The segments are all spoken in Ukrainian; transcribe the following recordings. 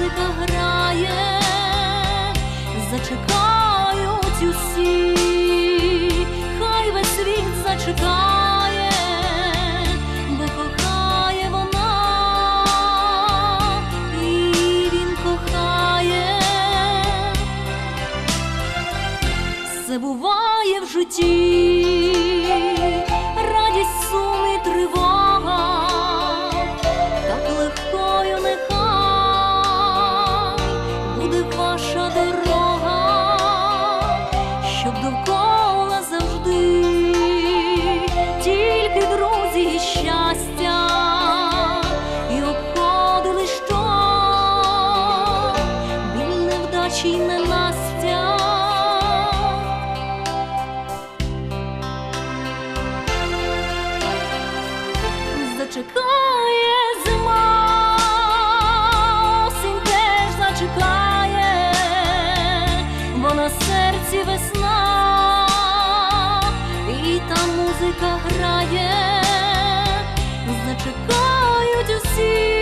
музика грає, зачекають усі. і щастя, і обходили що біль невдачі й ненастя. Зачекає зима, осінь теж зачекає, бо на серці весна. і Та музика грає зачекають усі,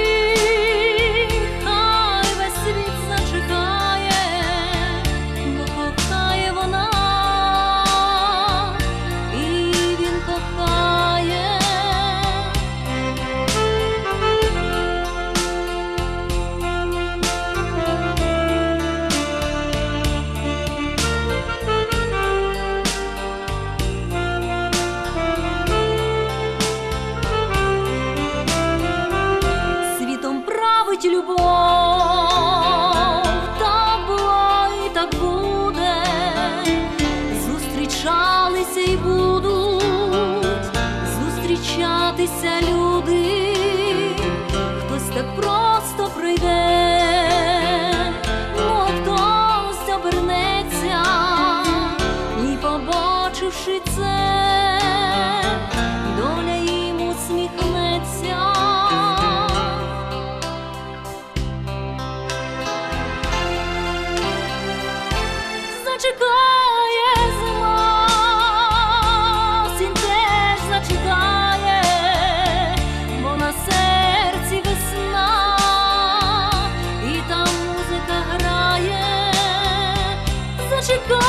править любов, так була і так буде. Зустрічалися і будуть зустрічатися люди, хтось так про you go?